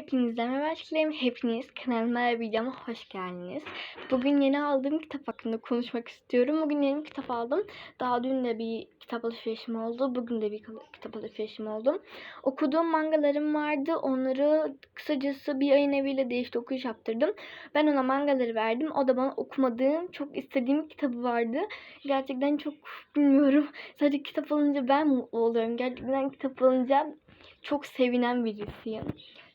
Hepinize merhaba arkadaşlarım. Hepiniz kanalıma ve videoma hoş geldiniz. Bugün yeni aldığım kitap hakkında konuşmak istiyorum. Bugün yeni kitap aldım. Daha dün de bir kitap alışverişim oldu. Bugün de bir kitap alışverişim oldu. Okuduğum mangalarım vardı. Onları kısacası bir ayın eviyle değişti okuyuş yaptırdım. Ben ona mangaları verdim. O da bana okumadığım, çok istediğim kitabı vardı. Gerçekten çok bilmiyorum. Sadece kitap alınca ben mutlu oluyorum. Gerçekten kitap alınca çok sevinen birisiyim.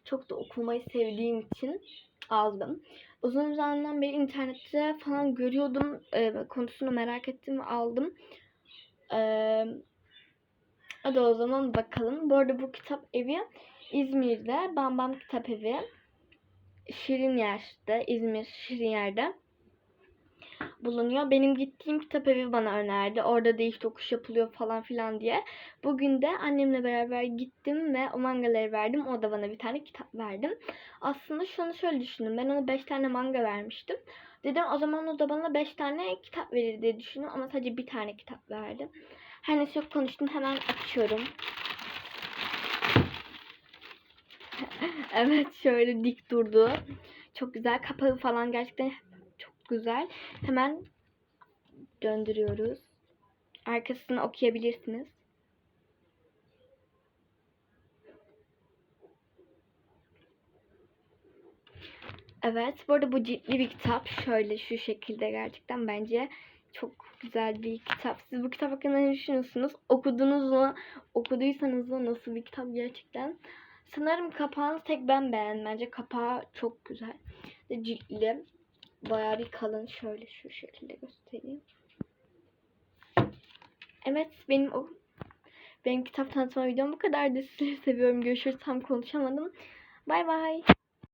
Çok da okumayı sevdiğim için aldım. Uzun zamandan beri internette falan görüyordum. E, konusunu merak ettim aldım. E, hadi o zaman bakalım. Bu arada bu kitap evi İzmir'de. Bambam Kitap Evi. Şirin Yer'de. İzmir Şirin Yer'de bulunuyor. Benim gittiğim kitap evi bana önerdi. Orada değiş tokuş yapılıyor falan filan diye. Bugün de annemle beraber gittim ve o mangaları verdim. O da bana bir tane kitap verdim. Aslında şunu şöyle düşündüm. Ben ona 5 tane manga vermiştim. Dedim o zaman o da bana 5 tane kitap verir diye düşündüm. Ama sadece bir tane kitap verdi. Her neyse yok konuştum. Hemen açıyorum. evet şöyle dik durdu. Çok güzel. Kapağı falan gerçekten güzel. Hemen döndürüyoruz. Arkasını okuyabilirsiniz. Evet. Bu arada bu ciltli bir kitap. Şöyle şu şekilde gerçekten bence çok güzel bir kitap. Siz bu kitap hakkında ne düşünüyorsunuz? Okudunuz mu? Okuduysanız da nasıl bir kitap gerçekten? Sanırım kapağını tek ben beğendim. Bence kapağı çok güzel. Ciltli. Bayağı bir kalın. Şöyle şu şekilde göstereyim. Evet benim o benim kitap tanıtma videom bu kadar. Sizleri seviyorum. Görüşürüz. Tam konuşamadım. Bay bay.